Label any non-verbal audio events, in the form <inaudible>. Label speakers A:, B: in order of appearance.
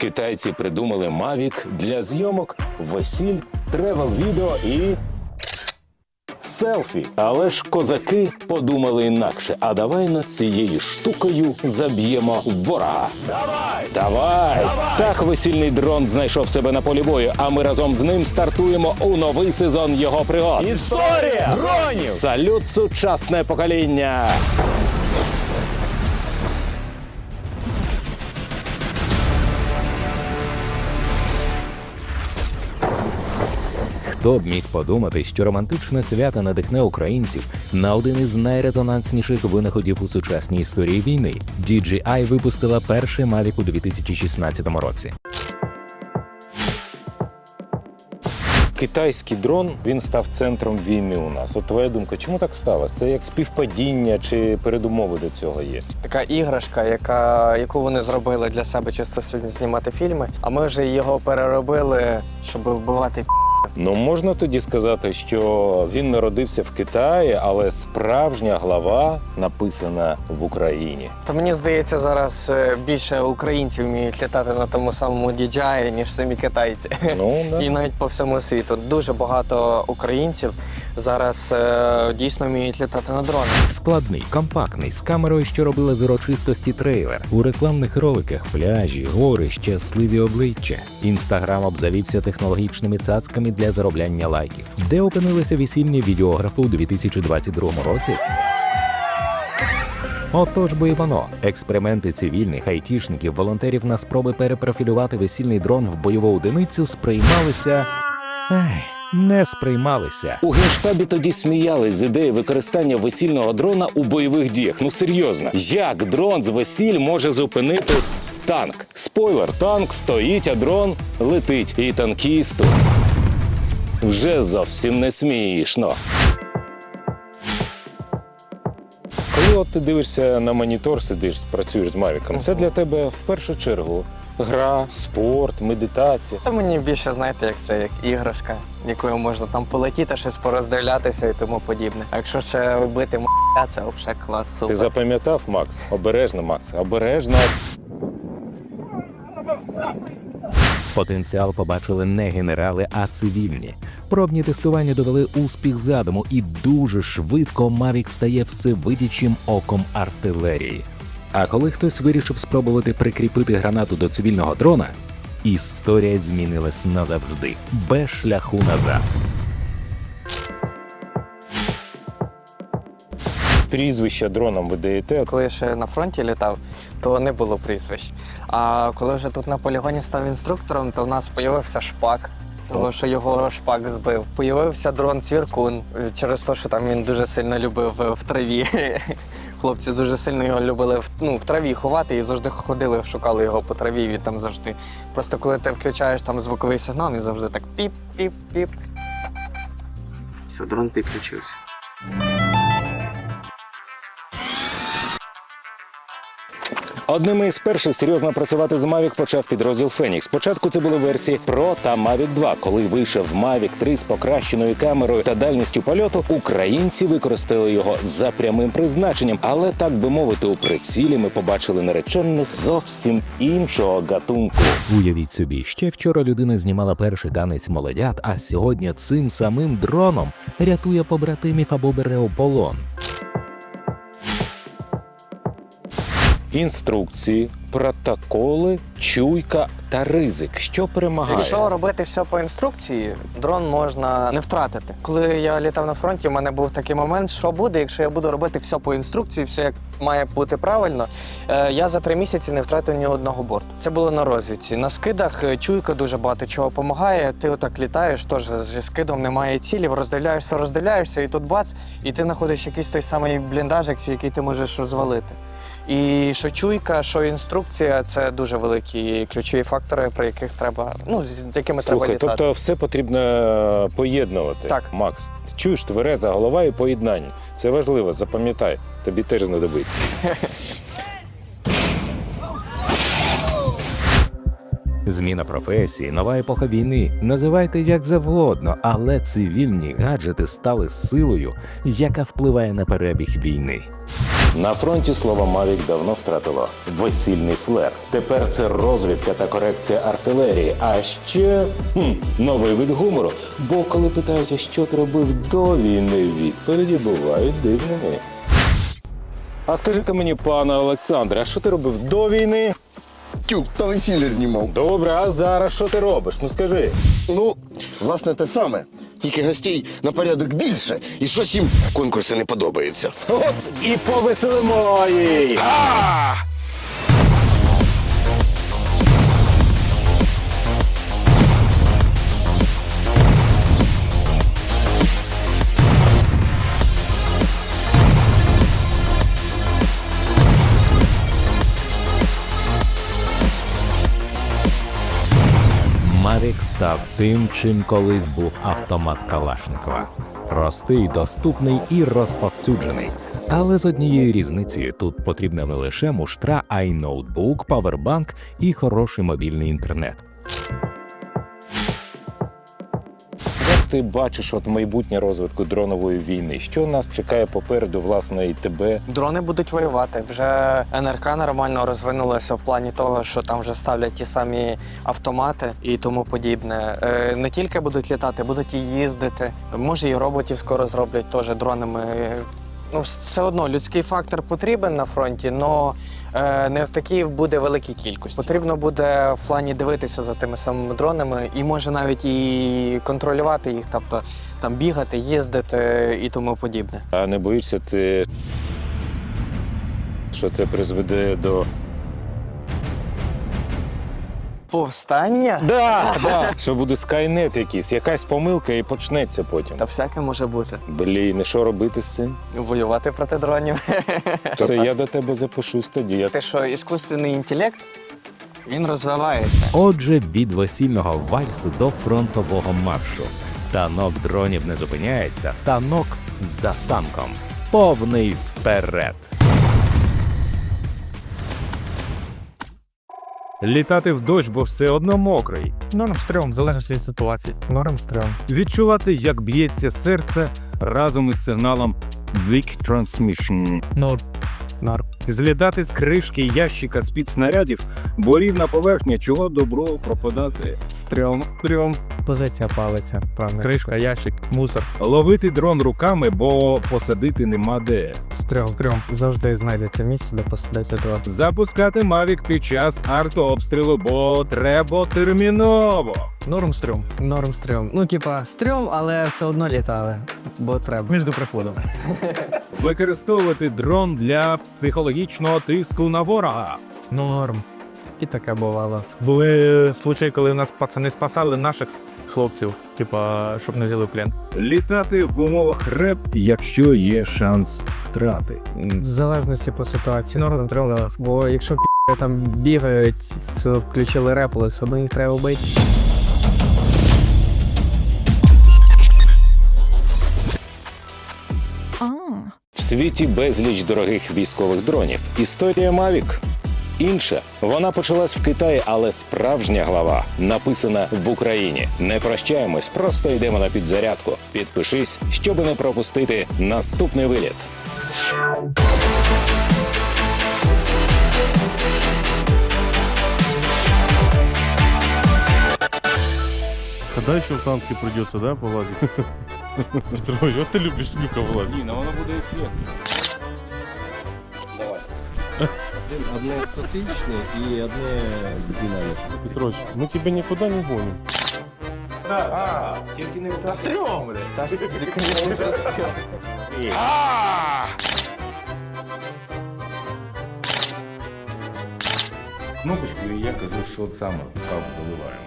A: Китайці придумали Mavic для зйомок, весіль, тревел-відео і. Селфі. Але ж козаки подумали інакше. А давай над цією штукою заб'ємо ворога. Давай! Давай! Так весільний дрон знайшов себе на полі бою, а ми разом з ним стартуємо у новий сезон його пригод.
B: Історія дронів!
A: Салют сучасне покоління!
C: Хто б міг подумати, що романтичне свято надихне українців на один із найрезонансніших винаходів у сучасній історії війни. DJI випустила перший Mavic у 2016 році.
A: Китайський дрон він став центром війни у нас. От твоя думка, чому так сталося? Це як співпадіння чи передумови до цього є?
B: Така іграшка, яка, яку вони зробили для себе чисто сьогодні знімати фільми, а ми вже його переробили, щоб вбивати
A: Ну можна тоді сказати, що він народився в Китаї, але справжня глава написана в Україні.
B: Та мені здається, зараз е, більше українців вміють літати на тому самому DJI, ніж самі китайці.
A: Ну <laughs> да.
B: І навіть по всьому світу дуже багато українців зараз е, дійсно вміють літати на дронах.
C: Складний, компактний, з камерою, що робила з урочистості трейлер. У рекламних роликах пляжі, гори, щасливі обличчя. Інстаграм обзавівся технологічними цацками для заробляння лайків. Де опинилися весільні відеографи у 2022 році? Отож бо і воно. Експерименти цивільних айтішників, волонтерів на спроби перепрофілювати весільний дрон в бойову одиницю сприймалися. Ай, не сприймалися.
A: У генштабі тоді сміялись з ідеї використання весільного дрона у бойових діях. Ну серйозно, як дрон з весіль може зупинити танк? Спойлер, танк стоїть, а дрон летить. І танкісту вже зовсім не смішно. Коли от ти дивишся на монітор, сидиш, працюєш з Мавіком, це для тебе в першу чергу гра, спорт, медитація.
B: Та мені більше знаєте, як це як іграшка, якою можна там полетіти, щось пороздивлятися і тому подібне. А якщо ще вибити м***, це взагалі клас,
A: Ти запам'ятав, Макс? Обережно, Макс, обережно.
C: Потенціал побачили не генерали, а цивільні. Пробні тестування довели успіх задуму, і дуже швидко Mavic стає всевидячим оком артилерії. А коли хтось вирішив спробувати прикріпити гранату до цивільного дрона, історія змінилась назавжди, без шляху назад.
A: Прізвище дроном ви даєте.
B: Коли я ще на фронті літав, то не було прізвищ. А коли вже тут на полігоні став інструктором, то в нас з'явився шпак. Тому що його шпак збив. Появився дрон Цвіркун через те, що там він дуже сильно любив е, в траві. <laughs> Хлопці дуже сильно його любили в, ну, в траві ховати і завжди ходили, шукали його по траві. Він там завжди. Просто коли ти включаєш там звуковий сигнал, він завжди так піп-піп-піп. Все, дрон підключився.
A: Одними із перших серйозно працювати з Mavic почав підрозділ Phoenix. Спочатку це були версії Pro та Mavic 2. Коли вийшов Mavic 3 з покращеною камерою та дальністю польоту, українці використали його за прямим призначенням. Але так би мовити, у прицілі ми побачили наречену зовсім іншого гатунку.
C: Уявіть собі, ще вчора людина знімала перший танець молодят, а сьогодні цим самим дроном рятує побратимів або бере у полон.
A: Інструкції, протоколи, чуйка та ризик. Що перемагає?
B: Якщо робити все по інструкції, дрон можна не втратити. Коли я літав на фронті, у мене був такий момент, що буде, якщо я буду робити все по інструкції, все як має бути правильно. Е, Я за три місяці не втратив ні одного борту. Це було на розвідці. На скидах е, чуйка дуже багато чого допомагає. Ти отак літаєш, теж зі скидом немає цілів, роздивляєшся, роздивляєшся, і тут бац, і ти знаходиш якийсь той самий бліндажик, який ти можеш розвалити. І що чуйка, що інструкція це дуже великі ключові фактори, про яких треба, ну з якими треба літати.
A: тобто все потрібно е, поєднувати.
B: Так.
A: Макс, ти чуєш твереза голова і поєднання. Це важливо, запам'ятай, тобі теж знадобиться. <laughs>
C: Зміна професії, нова епоха війни. Називайте як завгодно, але цивільні гаджети стали силою, яка впливає на перебіг війни.
A: На фронті слово Мавік давно втратило весільний флер. Тепер це розвідка та корекція артилерії. А ще хм, новий вид гумору. Бо коли питають, а що ти робив до війни, відповіді бувають дивними. А скажи-ка мені, пане Олександре, а що ти робив до війни?
D: Тюк, та весілля знімав.
A: Добре, а зараз що ти робиш? Ну скажи.
D: Ну, власне, те саме. Тільки гостей на порядок більше, і щось їм конкурси не подобаються.
A: От і повеселимо їх!
C: Mavic став тим, чим колись був автомат Калашникова. Простий, доступний і розповсюджений. Але з однією різницею тут потрібна не лише муштра, а й ноутбук, павербанк і хороший мобільний інтернет.
A: Ти бачиш от майбутнє розвитку дронової війни? Що нас чекає попереду, власне, і тебе?
B: Дрони будуть воювати. Вже НРК нормально розвинулося в плані того, що там вже ставлять ті самі автомати і тому подібне. Е, Не тільки будуть літати, будуть і їздити. Може, і роботів скоро зроблять теж дронами. Ну, все одно людський фактор потрібен на фронті, але не в такій буде великій кількості. Потрібно буде в плані дивитися за тими самими дронами і може навіть і контролювати їх, тобто там бігати, їздити і тому подібне.
A: А не боїшся ти, що це призведе до.
B: Повстання?
A: Да, <laughs> да. Що буде скайнет якийсь, якась помилка і почнеться потім.
B: Та всяке може бути.
A: Блін, і що робити з цим?
B: Воювати проти дронів. <laughs>
A: Все, я до тебе запишусь тоді. Я...
B: Те, що іскусственний інтелект, він розвивається.
C: Отже, від весільного вальсу до фронтового маршу. Танок дронів не зупиняється, танок за танком. Повний вперед.
E: Літати в дощ, бо все одно мокрий.
F: Норм залежить залежно від ситуації. Норм стрьом.
E: Відчувати, як б'ється серце разом із сигналом Weak Transmission.
F: Норм. Норм.
E: Злітати з кришки ящика з-під снарядів, бо рівна поверхня, чого добро пропадати. Стрьом, стрьом.
F: Позиція палиться. Правильно. Кришка, ящик, мусор.
E: Ловити дрон руками, бо посадити нема де.
F: Стрьом. Стрьом. Завжди знайдеться місце, де посадити дрон.
E: Запускати Mavic під час артобстрілу, бо треба терміново.
F: Норм стрьом. Норм стрьом. Ну, типа, стрьом, але все одно літали. Бо треба. Між приходом. <laughs>
E: Використовувати дрон для психологічного тиску на ворога.
F: Норм. І таке бувало. Були случаї, коли нас пацани спасали наших хлопців, типа, щоб не взяли в плен.
E: Літати в умовах реп, якщо є шанс втрати.
F: В залежності по ситуації. Норм стрьом, бо якщо пі там бігають, все включили репли, все одно їх треба вбити.
A: Світі безліч дорогих військових дронів. Історія Мавік. Інша вона почалась в Китаї, але справжня глава написана в Україні. Не прощаємось, просто йдемо на підзарядку. Підпишись, щоб не пропустити наступний виліт.
G: Когда еще в танке придется, да, повлазить? Петрович, вот ты любишь с люка влазить.
A: Ні, ну воно буде ефектно.
H: Одне статичне і одне динамічне.
G: Петрович, мы тебя никуда не гоним.
A: Тільки не
B: Та стрьом, блядь. Та, звісно, що стрьом.
A: кнопочку, і я кажу, що саме вправо доливаємо.